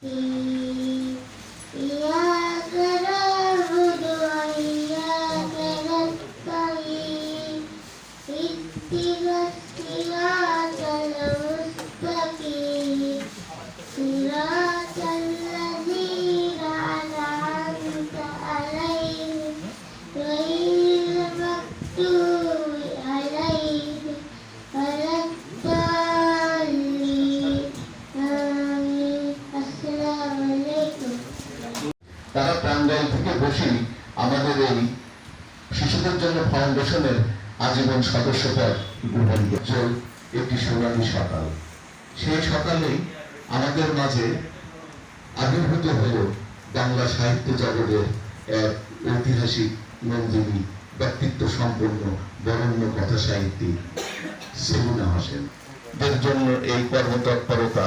Mm. বসেই আমাদের এই শিশুদের জন্য ফাউন্ডেশনের আজীবন সদস্যপদ গ্রহণ করছে একটি সোনালী সকাল। সেই সকালেই আমাদের মাঝে আবির্ভূত হল বাংলা সাহিত্য জগতের এক ঐতিহাসিক নন্দিনী ব্যক্তিত্ব সম্পন্ন বরণ্য কথা সাহিত্যিক সেলিনা হোসেন। জন্য এই কর্মতৎপরতা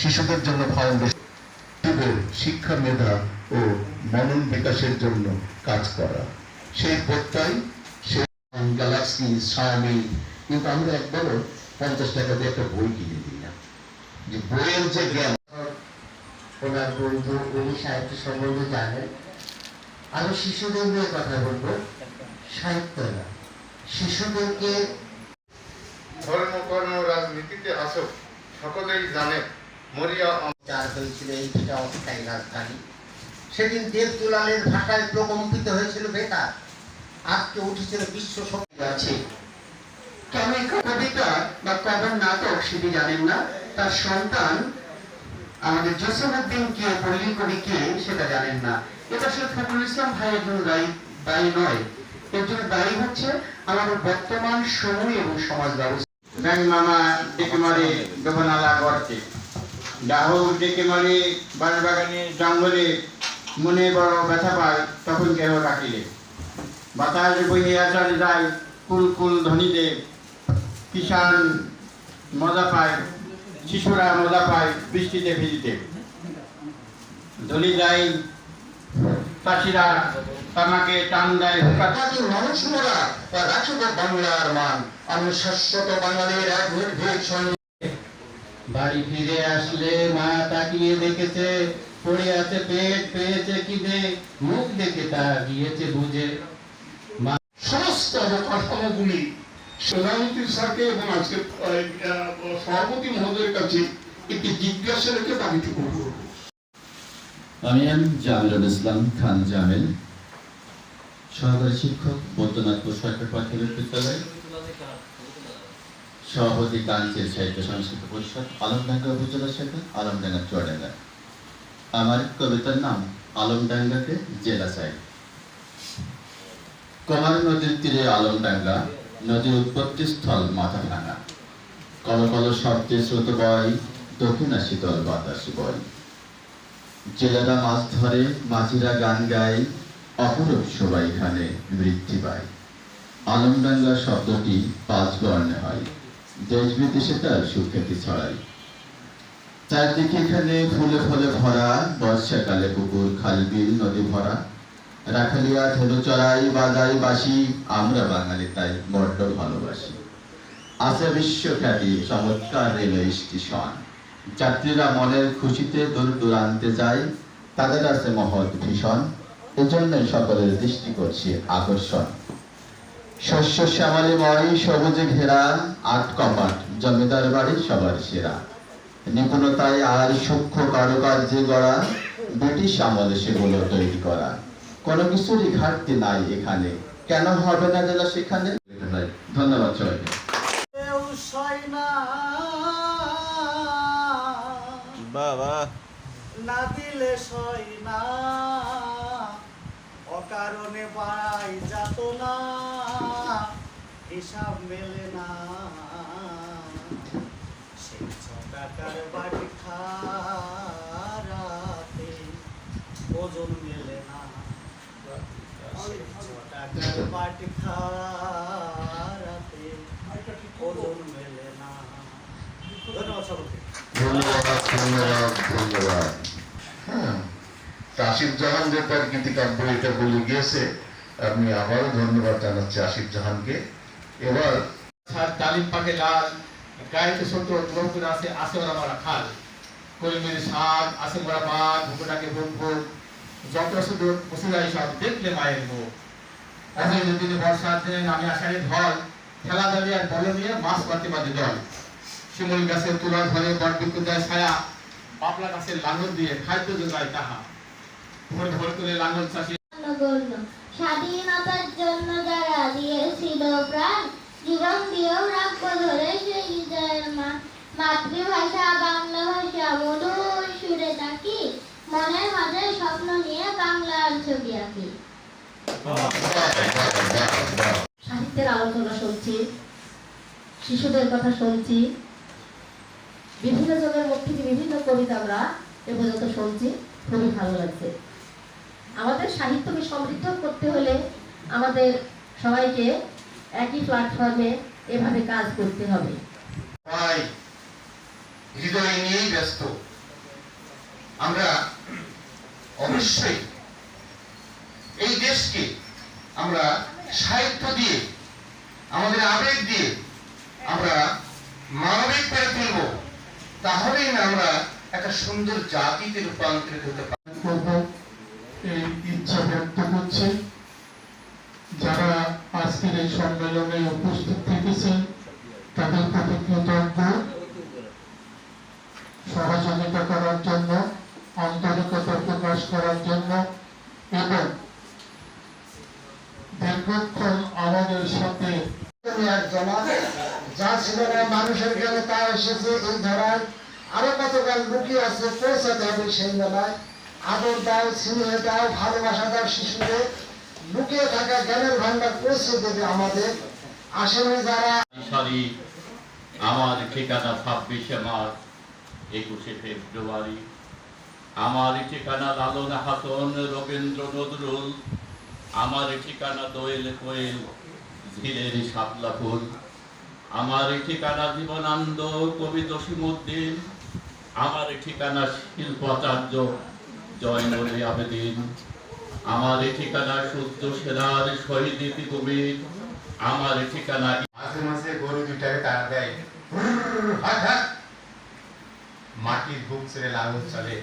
শিশুদের জন্য ফাউন্ডেশন শিক্ষা মেধা ও মনন বিকাশের জন্য কাজ করা। সেই সেই গ্যালাক্সি কিন্তু আমরা একবারও পঞ্চাশ টাকা দিয়ে একটা বই কিনে দিই না। যে বইয়ের যে জ্ঞান, ওনার বন্ধু, উনি সাহিত্য সম্বন্ধে জানেন। আমি শিশুদের নিয়ে কথা বলব। সাহিত্য না শিশুদেরকে ধর্ম কর্ম রাজনীতিতে আসুক, সকলেই জানে সেদিন দেব ভাষায় প্রকম্পিত হয়েছিল বেকার আজকে উঠেছিল বিশ্ব শক্তি আছে। এই কবিতা বা কবর নাটক সেটি জানেন না। তার সন্তান আমাদের জসিমুদ্দিন কে, পল্লী কবি কে, সেটা জানেন না। এটা শুধু ফখরুল ইসলাম ভাইয়ের জন্য দায়ী দায়ী নয়। এর জন্য দায়ী হচ্ছে আমাদের বর্তমান সময় এবং সমাজ ব্যবস্থা। ব্যাং মামা ডেকে মারে ডোবানালা গর্তে ডেকে মারে বাগানে জঙ্গলে মনে বড় ব্যথা পায়, তখন কেহ ডাকিলে। বাতাস বহিয়া চলে যায়, কুল কুল ধ্বনিতে। কিষান মজা পায়, শিশুরা মজা পায় বৃষ্টিতে ভিজিতে। ধলি যায় চাষিরা, তামাকে টান দেয় জাতির মানুষরা রাখিব বাংলার মান। আমি শাশ্বত বাঙালির এক নির্ভীক বাড়ি ফিরে আসলে মা তাকিয়ে দেখেছে, পড়ে আছে পেট, পেয়েছে খিদে, মুখ দেখে তা গিয়েছে বুঝে। সমস্ত অবকাঠামোগুলি এবং আজকে সভাপতি মহোদয়ের কাছে একটি জিজ্ঞাসা রেখে দাবিটুকু করব আমি এম জামিরুল ইসলাম খান জামিল, সহকারী শিক্ষক বৈদ্যনাথপুর সরকার প্রাথমিক বিদ্যালয়। সভাপতি কাঞ্চের সাহিত্য সংস্কৃত পরিষদ, আলমডাঙ্গা উপজেলা শাখা আলমডাঙ্গা চুয়াডাঙ্গা। আমার কবিতার নাম আলমডাঙ্গাতে জেলা চাই কমার নদীর তীরে আলমডাঙ্গা, নদীর উৎপত্তি স্থল মাথা ভাঙা কল কল শব্দে স্রোত বয়, দক্ষিণা শীতল বাতাস বয়। জেলেরা মাছ ধরে, মাঝিরা গান গায়, অপরূপ সবাইখানে বৃদ্ধি পায়। আলমডাঙ্গা শব্দটি পাঁচ বর্ণে হয়। দেশ বিদেশে তার সুখ্যাতি ছড়ায়। চারদিকে এখানে ফুলে ফলে ভরা বর্ষাকালে পুকুর, খাল, বিল, নদী ভরা। রাখালিয়া ধনু চড়াই বাজাই বাসি আমরা বাঙালি তাই বড্ড ভালোবাসি। আছে বিশ্বখ্যাতি, চমৎকার রেলওয়ে স্টেশন। যাত্রীরা মনের খুশিতে দূর দূরান্তে যায়, তাদের আছে মহৎ ভীষণ। এজন্যই সকলের দৃষ্টি করছে আকর্ষণ। শস্য শ্যামালিময় সবুজে ঘেরা আট কপাট জমিদার বাড়ি সবার সেরা। নিপুণতায় আর সূক্ষ্ম কারুকার্যে গড়া ব্রিটিশ আমলে সেগুলো তৈরি করা। কোনো কিছুরই ঘাটতি নাই এখানে। কেন হবে না জেলা সেখানে? ধন্যবাদ সবাইকে। না। দিলে সই না। অকারণে বাড়াই যাত না। হিসাব মেলে না। সেই ছ টাকার বাড়ি খারাতে ওজন মেলে না। সেই ছ টাকার বাটি খারাতে ওজন মেলে না। ধন্যবাদ ধন্যবাদ ধন্যবাদ হ্যাঁ তা আসিফ জাহান যে তার গীতিকাব্য এটা বলে গিয়েছে আমি আবারও ধন্যবাদ জানাচ্ছি আসিফ জাহানকে। যত শুধু সব দেখলে মায়ের মুখ। বর্ষার দিনে নামে আষাঢ়ে ঢল খেলা আর বল নিয়ে মাছ পাতি বাদে দল শিমুল গাছের তুলা ধরে বটবৃক্ষ দেয় ছায়া পাপলা গাছের লাঙল দিয়ে খাদ্য যোগায় তাহা। ভোর ভোর করে লাঙল চাষি স্বাধীনতার জন্য যারা দিয়েছিল প্রাণ, জীবন দিয়েও রাখব ধরে সেই মাতৃভাষা, বাংলা ভাষা মধুর সুরে থাকি মনের মাঝে স্বপ্ন নিয়ে বাংলার ছবি আঁকি। সাহিত্যের আলোচনা শুনছি, শিশুদের কথা শুনছি, বিভিন্ন জনের মুখ থেকে বিভিন্ন কবিতা আমরা এ পর্যন্ত শুনছি, খুবই ভালো লাগছে। আমাদের সাহিত্যকে সমৃদ্ধ করতে হলে আমাদের সবাইকে একই প্ল্যাটফর্মে এভাবে কাজ করতে হবে। হৃদয় নিয়েই ব্যস্ত। আমরা অবশ্যই এই দেশকে আমরা সাহিত্য দিয়ে, আমাদের আবেগ দিয়ে আমরা মানবিক করে তুলব, তাহলেই না আমরা একটা সুন্দর জাতিতে রূপান্তরিত হতে পারব। এই ইচ্ছা ব্যক্ত করছে যারা আজকের এই সম্মেলনে উপস্থিত থেকেছেন, তাদের প্রতি কৃতজ্ঞ সহযোগিতা করার জন্য, আন্তরিকতা প্রকাশ করার জন্য এবং দীর্ঘক্ষণ আমাদের সাথে যা ছিল না মানুষের গেলে তা এসেছে এই ধরায়। আরও কতকাল লুকিয়ে আছে, পৌঁছাতে হবে সেই বেলায় আদর দাও স্নেহ দাও ভালোবাসা দাও শিশুদের, লুকিয়ে থাকা জ্ঞানের ভান্ডার পৌঁছে দেবে আমাদের। আসলে যারা আমার ঠিকানা ছাব্বিশে মার্চ, একুশে ফেব্রুয়ারি। আমার ঠিকানা লালন হাসন, রবীন্দ্র নজরুল। আমার ঠিকানা দোয়েল কোয়েল, ঝিলের শাপলা আমার ঠিকানা জীবনানন্দ, কবি জসিমুদ্দিন আমার ঠিকানা শিল্পাচার্য জয়নুল আবেদিন। আমার ঠিকানা সূর্য সেনার শহীদ ইতি কবির। আমার ঠিকানা মাঝে মাঝে গরু দুইটাকে তাড়া দেয়। মাটির ছেড়ে চলে।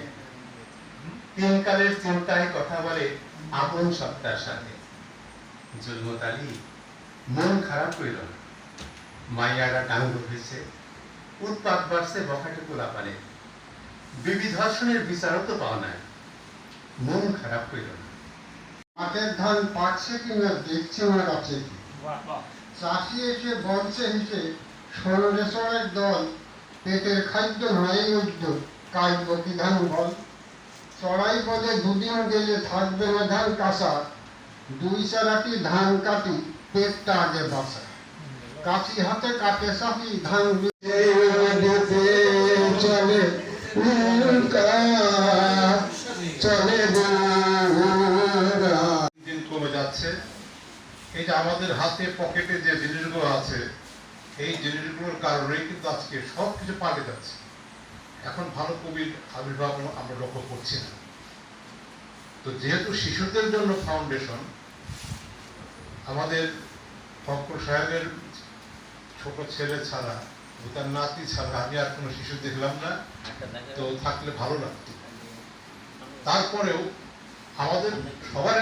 চিন্তায় কথা বলে, আপন সত্তার সাথে। জুলমত মন খারাপ করিল না। মাইয়ারা ডাঙ্গ হয়েছে। উৎপাত বাড়ছে বখাটে পোলা পানে বিবি ধর্ষণের বিচারও তো পাওয়া নাই। মন খারাপ করিল না মাঠের ধান পাকছে কিনা দেখছে না কাছে কি? চাষি এসে বলছে হিসে ষোলো রেশনের দল পেটের খাদ্য নয় উদ্য কাটব কি ধান বল চড়াই পদে দুদিন গেলে থাকবে না ধান কাঁচা। দুই চারাটি ধান কাটি পেটটা আগে বাসা কাছি হাতে কাটে সাপি ধান চলে। আমাদের হাতে, পকেটে যে জিনিসগুলো আছে, এই জিনিসগুলোর কারণেই কিন্তু আজকে সব কিছু পাল্টে যাচ্ছে। এখন ভালো কবির আবির্ভাব আমরা লক্ষ্য করছি না। তো যেহেতু শিশুদের জন্য ফাউন্ডেশন আমাদের ফখর সাহেবের ছোট ছেলে ছাড়া তার নাতি ছাড়া আমি আর কোনো শিশু দেখলাম না, তো থাকলে ভালো লাগতো। তারপরেও আমাদের সবার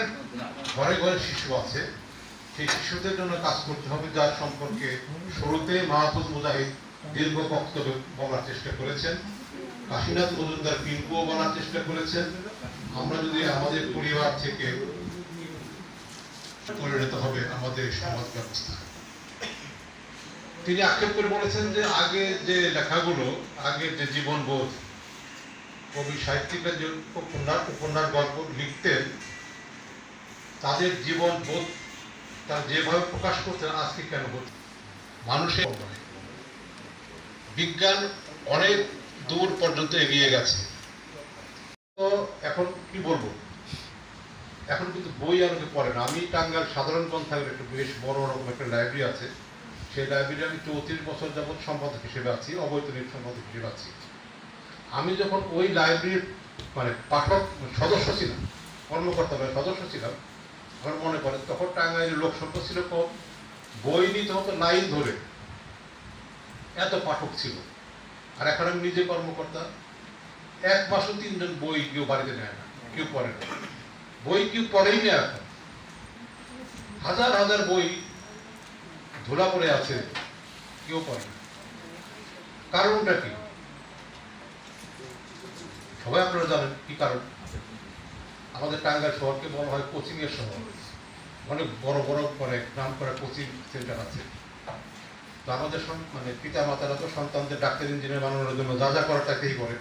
ঘরে ঘরে শিশু আছে। সেই শিশুদের জন্য কাজ করতে হবে যার সম্পর্কে শুরুতে মাহফুজ মুজাহিদ দীর্ঘ বক্তব্য বলার চেষ্টা করেছেন, কাশীনাথ মজুমদার পিঙ্কুও বলার চেষ্টা করেছেন। আমরা যদি আমাদের পরিবার থেকে পরিণত হবে আমাদের সমাজ ব্যবস্থা। তিনি আক্ষেপ করে বলেছেন যে আগে যে লেখাগুলো আগের যে জীবনবোধ, কবি সাহিত্যিকরা যে উপন্যাস উপন্যাস গল্প লিখতেন, তাদের জীবন বোধ তারা যেভাবে প্রকাশ করতেন আজকে কেন হচ্ছে? মানুষের বিজ্ঞান অনেক দূর পর্যন্ত এগিয়ে গেছে। তো এখন কি বলব? এখন কিন্তু বই আর পড়ে না। আমি টাঙ্গাল সাধারণ পন্থাগের একটা বেশ বড় রকম একটা লাইব্রেরি আছে। সেই লাইব্রেরি আমি চৌত্রিশ বছর যাবৎ সম্পাদক হিসেবে আছি, অবৈতনিক সম্পাদক হিসেবে আছি। আমি যখন ওই লাইব্রেরির মানে পাঠক, সদস্য ছিলাম, কর্মকর্তা সদস্য ছিলাম মনে পড়ে তখন টাঙ্গাইলের লোক সংখ্যা ছিল কম। বই নিতে হতো লাইন ধরে। এত পাঠক ছিল। আর এখন আমি নিজে কর্মকর্তা। এক মাসও তিনজন বই কেউ বাড়িতে নেয় না, কেউ পড়ে না। বই কেউ পড়েই না এখন। হাজার হাজার বই ধুলা পড়ে আছে, কেউ পড়ে না। কারণটা কি? সবাই আপনারা জানেন কি কারণ? আমাদের টাঙ্গাইল শহরকে বলা হয় কোচিংয়ের শহর। অনেক বড় বড় করে নাম করা কোচিং সেন্টার আছে। তো আমাদের মানে পিতা মাতারা তো সন্তানদের ডাক্তার, ইঞ্জিনিয়ার বানানোর জন্য যা যা করার তাকেই করে।